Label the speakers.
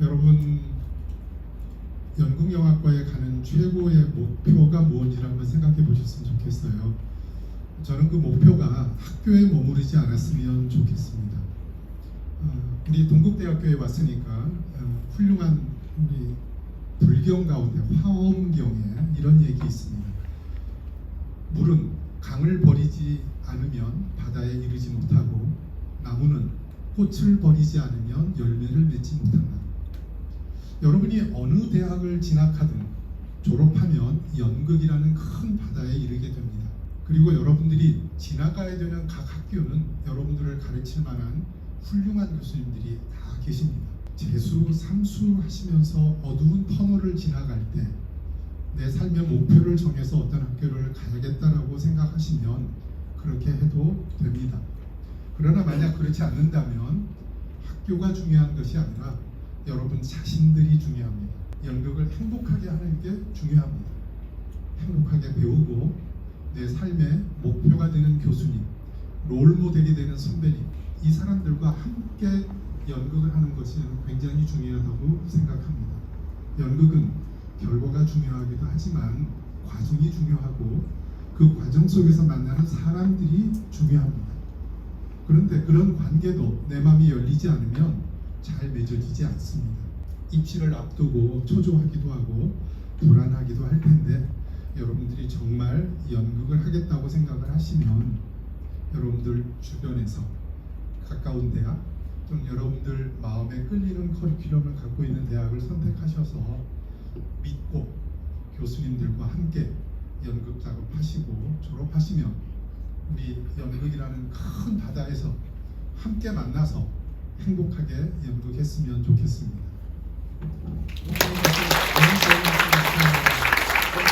Speaker 1: 여러분 연극영화과에 가는 최고의 목표가 무엇인지 한번 생각해 보셨으면 좋겠어요. 저는 그 목표가 학교에 머무르지 않았으면 좋겠습니다. 어, 우리 동국대학교에 왔으니까 어, 훌륭한 우리 불경 가운데 화엄경에 이런 얘기 있습니다. 물은 강을 버리지 않으면 바다에 이르지 못하고 나무는 꽃을 버리지 않으면 열매를 맺지 못한다. 여러분이 어느 대학을 진학하든 졸업하면 연극이라는 큰 바다에 이르게 됩니다. 그리고 여러분들이 지나가야 되는 각 학교는 여러분들을 가르칠 만한 훌륭한 교수님들이 다 계십니다. 재수, 삼수 하시면서 어두운 터널을 지나갈 때 내 삶의 목표를 정해서 어떤 학교를 가야겠다라고 생각하시면 그렇게 해도 됩니다. 그러나 만약 그렇지 않는다면 학교가 중요한 것이 아니라 여러분 자신들이 중요합니다. 연극을 행복하게 하는 게 중요합니다. 행복하게 배우고 내 삶의 목표가 되는 교수님, 롤 모델이 되는 선배님, 이 사람들과 함께 연극을 하는 것이 굉장히 중요하다고 생각합니다. 연극은 결과가 중요하기도 하지만 과정이 중요하고 그 과정 속에서 만나는 사람들이 중요합니다. 그런데 그런 관계도 내 마음이 열리지 않으면 잘 맺어지지 않습니다. 입시를 앞두고 초조하기도 하고 불안하기도 할 텐데 여러분들이 정말 연극을 하겠다고 생각을 하시면 여러분들 주변에서 가까운 대학 또는 여러분들 마음에 끌리는 커리큘럼을 갖고 있는 대학을 선택하셔서 믿고 교수님들과 함께 연극 작업하시고 졸업하시면 우리 연극이라는 큰 바다에서 함께 만나서 행복하게 연극했으면 좋겠습니다.